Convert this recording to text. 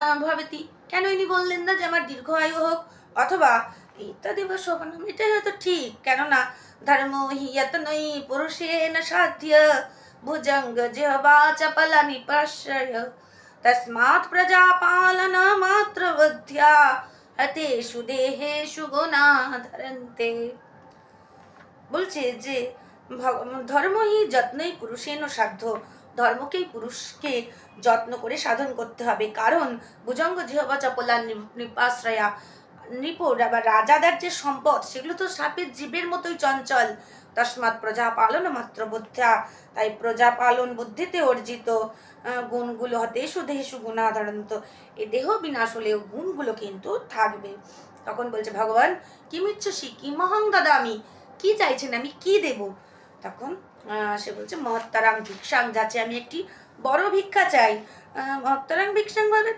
আহ, কেন ইনি বললেন না যে আমার দীর্ঘ আয়ু হোক? অথবা ইত্যাদি বা শোভনম এটাই হয়তো ঠিক। কেননা ধর্ম হিয়ত নই পুরুষে না সাধ্য ভুজঙ্গ জিহবা চপলা নিপাশ্রয় তস্মাৎ প্রজাপালন মাত্র বুদ্ধ্যা হতেষু দেহেষু গুণা ধরন্তে। বলছে যে ধর্মই যত্নই পুরুষেন সাধ্য ধর্মকেই পুরুষকে যত্ন করে সাধন করতে হবে। কারণ ভুজঙ্গ জিহবা চপলা নিপাশ্রয়া নৃপ বা রাজাদের যে সম্পদ, সেগুলো তো সাপের জীবের মতোই চঞ্চল। তস্মাৎ প্রজা পালন মাত্র বুদ্ধ্যা তাই প্রজা পালন বুদ্ধিতে অর্জিত গুণগুলো হতে সুদেহেশু গুণাধারণত। এ দেহ বিনাশ হলেও গুণগুলো কিন্তু থাকবে। তখন বলছে ভগবান কিমিচ্ছসি কিমহং দাদামি? কি চাইছেন? আমি কি দেব? তখন সে বলছে মহত্তারাং ভিক্ষাং যাচ্ছে আমি একটি বড় ভিক্ষা চাই। মহত্তারাং ভিক্ষাং ভাবে